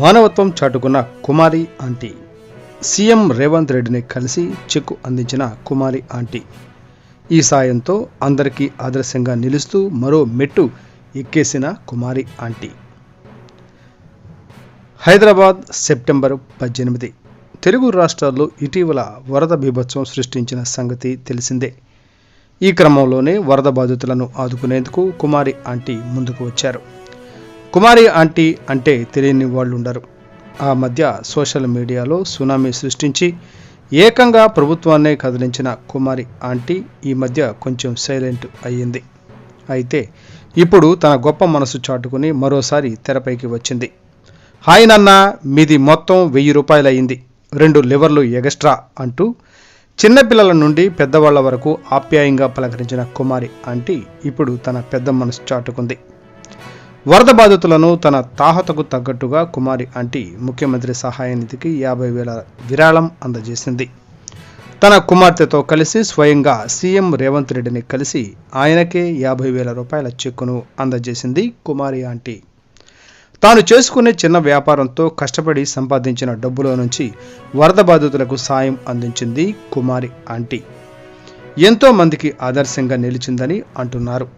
మానవత్వం చాటుకున్న Kumari aunty. CM Revanth రెడ్డిని కలిసి చెక్కు అందించిన కుమారి ఆంటీ. ఈ సాయంతో అందరికీ ఆదర్శంగా నిలుస్తూ మరో మెట్టు ఎక్కేసిన కుమారి ఆంటీ. హైదరాబాద్ సెప్టెంబర్ పద్దెనిమిది. తెలుగు రాష్ట్రాల్లో ఇటీవల వరద బీభత్సం సృష్టించిన సంగతి తెలిసిందే. ఈ క్రమంలోనే వరద బాధితులను ఆదుకునేందుకు కుమారి ఆంటీ ముందుకు వచ్చారు. కుమారి ఆంటీ అంటే తెలియని వాళ్ళు ఉండరు ఆ మధ్య సోషల్ మీడియాలో సునామీ సృష్టించి ఏకంగా ప్రభుత్వాన్నే కదిలించిన కుమారి ఆంటీ ఈ మధ్య కొంచెం సైలెంట్ అయ్యింది. అయితే ఇప్పుడు తన గొప్ప మనసు చాటుకుని మరోసారి తెరపైకి వచ్చింది. హాయ్ నాన్న మీది మొత్తం వెయ్యి రూపాయలు అయింది రెండు లివర్లు ఎగస్ట్రా అంటూ చిన్నపిల్లల నుండి పెద్దవాళ్ళ వరకు ఆప్యాయంగా పలకరించిన కుమారి ఆంటీ ఇప్పుడు తన పెద్ద మనసు చాటుకుంది. వరద బాధితులను తన తాహతకు తగ్గట్టుగా కుమారి ఆంటీ ముఖ్యమంత్రి సహాయ నిధికి యాభై వేల విరాళం అందజేసింది. తన కుమార్తెతో కలిసి స్వయంగా సీఎం రేవంత్ రెడ్డిని కలిసి ఆయనకే యాభై వేల రూపాయల చెక్కును అందజేసింది కుమారి ఆంటీ. తాను చేసుకునే చిన్న వ్యాపారంతో కష్టపడి సంపాదించిన డబ్బులో నుంచి వరద బాధితులకు సాయం అందించింది కుమారి ఆంటీ. ఎంతో మందికి ఆదర్శంగా నిలిచిందని అంటున్నారు.